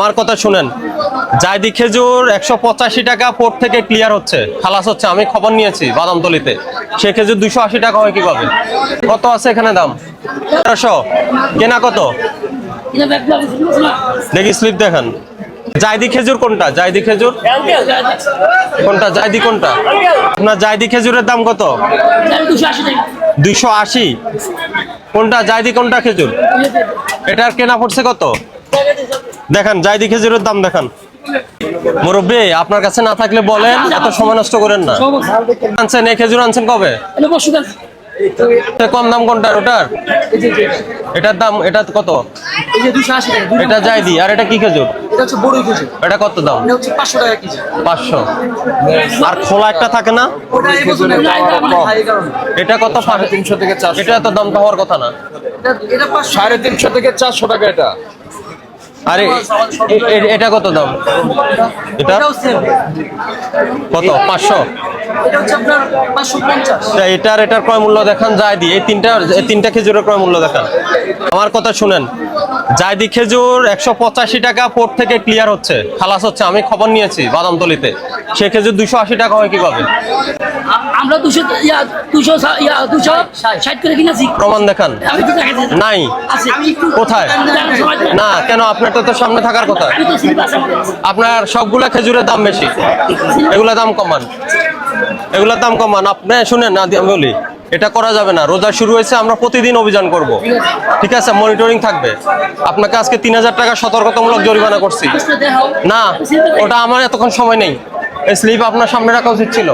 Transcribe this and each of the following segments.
আমার কথা শুনেন। জায়দি খেজুর একশো পঁচাশি টাকা পোর্ট থেকে ক্লিয়ার হচ্ছে। খালাস হচ্ছে, আমি খবর নিয়েছি বাদামতলিতে। সে খেজুর দুশো আশি টাকা হয় কীভাবে? কত আছে এখানে দাম? তেরোশো। কেনা কত? দেখি স্লিপ দেখান। জায়দি খেজুর কোনটা? জায়দি খেজুর? কোনটা? জায়দি কোনটা? আপনার জায়দি খেজুরের দাম কত? দুইশো আশি। কোনটা? জায়দি কোনটা খেজুর? এটার কেনা পড়ছে কত? দেখান জায়দি খেজুরের দাম দেখান। মুরব্বী আপনার কাছে না থাকলে বলেন এত সময় নষ্ট করেন না। আনছেন এই খেজুর আনছেন কবে? কম দাম কোনটা ওটার এটার দাম এটা কত? এটা জায়দি আর এটা কি খেজুর? এটা কত দাম? পাঁচশো আর খোলা একটা থাকে না? এটা কত সাড়ে তিনশো থেকে চারশো। এটা এত দাম তো হওয়ার কথা না। সাড়ে তিনশো থেকে চারশো টাকা এটা। আরে এটা কত দাম? এটা? কত? পাঁচশো? এটার এটার ক্রয় মূল্য দেখান জায়দি এই তিনটা এই তিনটা খেজুরের ক্রয় মূল্য দেখান। আমার কথা শুনেন। জায়দি খেজুর একশো পঁচাশি টাকা পোর্ট থেকে ক্লিয়ার হচ্ছে। খালাস হচ্ছে আমি খবর নিয়েছি বাদামতলিতে। সে খেজুর দুশো আশি টাকা হয় কীভাবে? আমরা দুশো ইয়া দুশো ইয়া দুশো ষাট। করে কিনেছি। প্রমাণ দেখান। আমি তো দেখাচ্ছি নাই। কোথায়? না কেন? আপনার তো সামনে থাকার কথা। আপনার সবগুলা খেজুরের দাম বেশি। এগুলা দাম কমান। এগুলা দাম কমান। আপনি শুনেন না আমি বলি এটা করা যাবে না। রোজা শুরু হয়েছে আমরা প্রতিদিন অভিযান করব। ঠিক আছে। মনিটরিং থাকবে। আপনাকে আজকে তিন হাজার টাকা সতর্কতামূলক জরিমানা করছি। না ওটা আমার এতক্ষণ সময় নেই। এই স্লিপ আপনার সামনে রাখা উচিত ছিল।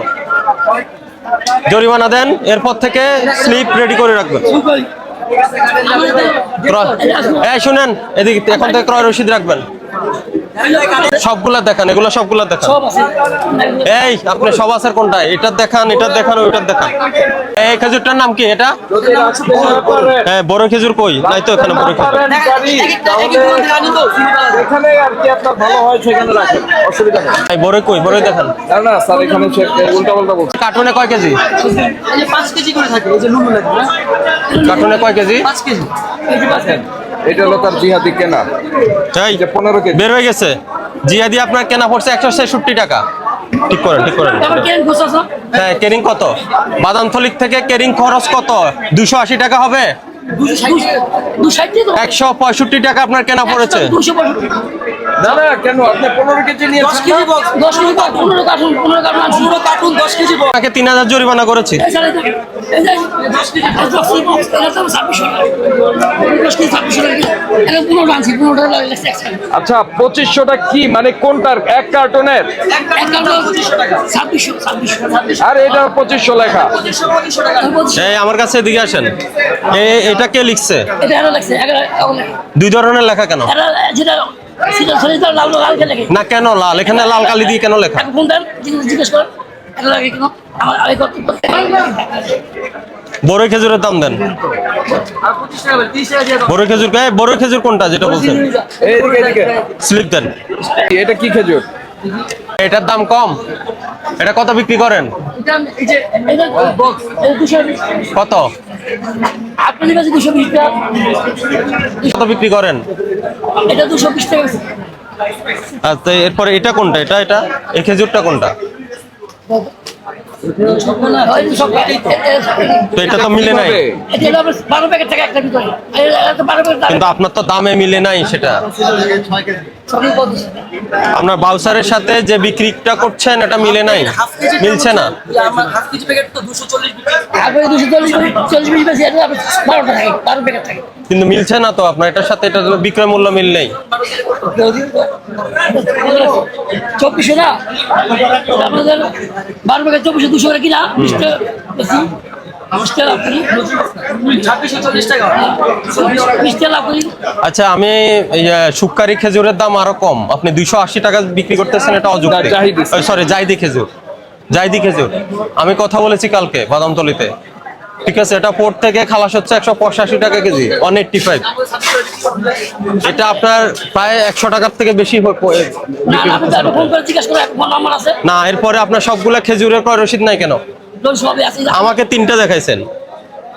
জরিমানা দেন, এরপর থেকে স্লিপ রেডি করে রাখবেন। শুনেন, এদিকে এখন থেকে ক্রয় রসিদ রাখবেন। সবগুলা দেখান এগুলো সবগুলা দেখান। এই আপনি সব আছেন কোনটা? এটা দেখান এটা দেখান ওইটার দেখান। এই খেজুরটার নাম কি এটা? হ্যাঁ বড় খেজুর কই? নাই তো এখানে বড় খেজুর। এখানে আর কি আপনার ভালো হয় সেখানে রাখেন অসুবিধা নেই। এই বড় কই? বড় দেখান। কার্টুনে কয় কেজি? কার্টুনে কয় কেজি? পাঁচ কেজি। এই যে পাঁচ কেজি। এটা হলো তার জিহাদি কেনা। তাই? যে পনেরো কেজি। বের হয়ে গেছে? জিহাদি আপনার কেনা পড়ছে একশো ছেষট্টি টাকা। ঠিক করেন ঠিক করেন। হ্যাঁ কেরিং কত? বাদামথলিক থেকে কেরিং খরচ কত? দুশো আশি টাকা হবে? একশো পঁয়ষট্টি টাকা আপনার কেনা পড়েছে। না না কেন? আপনি পনেরো কেজি দশ নিয়েছেন কেজি বক্স দশ কেজি পনেরো কার্টুন পনেরো কার্টুন পনেরো কার্টুন দশ কেজি তিন হাজার জরিমানা করেছি। দশ দশ দশ আচ্ছা পঁচিশশোটা কি? মানে কোনটার? এক কার্টুনের? আর এটা পঁচিশশো লেখা। এই আমার কাছে এদিকে আসেন। এ- এটা কে লিখছে? দুই ধরনের লেখা কেন? যেটা না কেন লাল? এখানে লাল কালি দিয়ে কেন লেখা? ফোন দেন জিজ্ঞেস জিজ্ঞেস কর। এটা লাগে কেন? আমার আগে কত বড় খেজুরের দাম দেন। বড় খেজুর এই বড় খেজুর কোনটা যেটা বলছেন? স্লিপ দেন। এটা কি খেজুর? এটার দাম কম। এটা কত বিক্রি করেন? কত? আপনার কাছে দুশো বিশ টাকা। বিক্রি করেন? এটা দুশো বিশ টাকা। তো এরপরে এটা কোনটা? এটা এটা? এই খেজুরটা কোনটা? তো এটা তো মিলে নাই। কিন্তু আপনার তো দামে মিলে নাই সেটা। আপনার বাউসারের সাথে যে বিক্রিটা করছেন এটা মিলে নাই? মিলছে না? কিন্তু মিলছে না তো আপনার? এটার সাথে এটা বিক্রয় মূল্য মিল নেই? চব্বিশশো না? আপনাদের বারো প্যাকেট চব্বিশশো দুশো কিনা আচ্ছা আমি এই খেজুরের দাম আরও কম। আপনি দুইশো আশি টাকা বিক্রি করতেছেন এটা অযুক্তি। সরি জাইদি খেজুর। জাইদি খেজুর। আমি কথা বলেছি কালকে বাদামতলিতে। ঠিক আছে এটা পোর্ট থেকে খালাস হচ্ছে একশো পঁচাশি টাকা কেজি ওয়ান এইটটি ফাইভ এটা আপনার প্রায় একশো টাকার থেকে বেশি না বিক্রি আপনি করতেছেন তারপর ফোন করে জিজ্ঞাসা করে ফোন নাম্বার আছে? না এরপরে আপনার সবগুলা খেজুরের ক্রয় রসিদ নাই কেন? আমাকে তিনটা দেখাইছেন।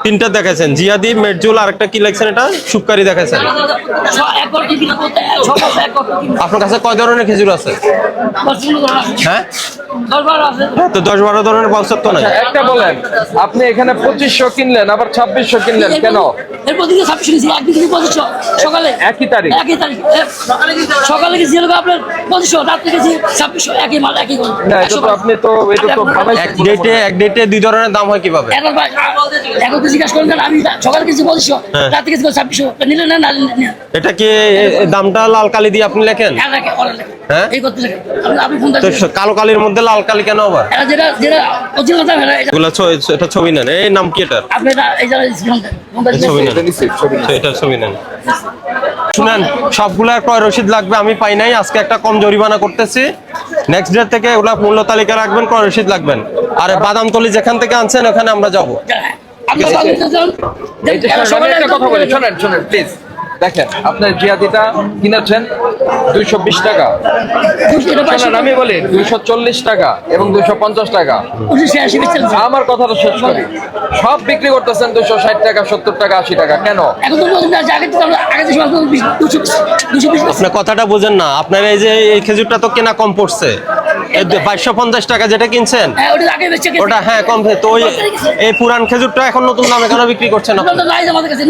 তিনটা দেখাইছেন। জিয়াদি মেটজুল আর একটা কি লাগছেন এটা? সুপকারি দেখাইছেন। আপনার কাছে কয় ধরনের খেজুর আছে। হ্যাঁ? আছে। তো দশ বারো ধরনের তো নাই। একটা বলেন আপনি এখানে পঁচিশশো কিনলেন আবার ছাব্বিশশো কিনলেন কেন? এরপর দিকে ছাব্বিশ গেছি একদিন থেকে পঁচিশশো সকালে। একই তারিখ? একই তারিখ সকালে গেছি হলো আপনার পঁচিশশো রাত্রে গেছি ছাব্বিশশো একই মাল একই গল্প। না এটা তো আপনি তো এটা তো এক ডেটে এক ডেটে দুই ধরনের দাম হয় কীভাবে? এখন তো জিজ্ঞাসা করেন আমি সকালে গেছি পঁচিশশো হ্যাঁ। রাত্রে গেছি ছাব্বিশশো নিলে না না এটা কি দামটা লাল কালি দিয়ে আপনি লেখেন? হ্যাঁ। হ্যাঁ? কালো কালির মধ্যে লাল কালি কেন আবার? এটা ছবি নেন। এই নাম কি এটা আপনি এটা এই যারা ফোনটা ফোনটা এই ছবি নেন। এটা ছবি নেন। শুনেন সবগুলা ক্রয় রসিদ লাগবে আমি পাই নাই আজকে একটা কম জরিমানা করতেছি। নেক্সট ডে থেকে ওগুলা মূল্য তালিকা রাখবেন ক্রয় রসিদ লাগবেন। আর বাদামতলি যেখান থেকে আনছেন ওখানে আমরা যাব। কথা বলি শোনেন শোনেন প্লিজ দেখেন আপনার জিয়াদিটা কিনেছেন দুইশো বিশ টাকা। আমি বলি দুইশো চল্লিশ টাকা এবং দুইশো পঞ্চাশ টাকা। আমার কথাটা শেষ করি। সব বিক্রি করতেছেন দুইশো ষাট টাকা সত্তর টাকা আশি টাকা। কেন? আপনার কথাটা বোঝেন না। আপনার এই যে এই খেজুরটা তো কেনা কম পড়ছে। বাইশশো পঞ্চাশ টাকা যেটা কিনছেন? হ্যাঁ ওটা হ্যাঁ কম তো ওই এই পুরান খেজুরটা এখন নতুন দামে কেন বিক্রি করছেন আমাদের কাছে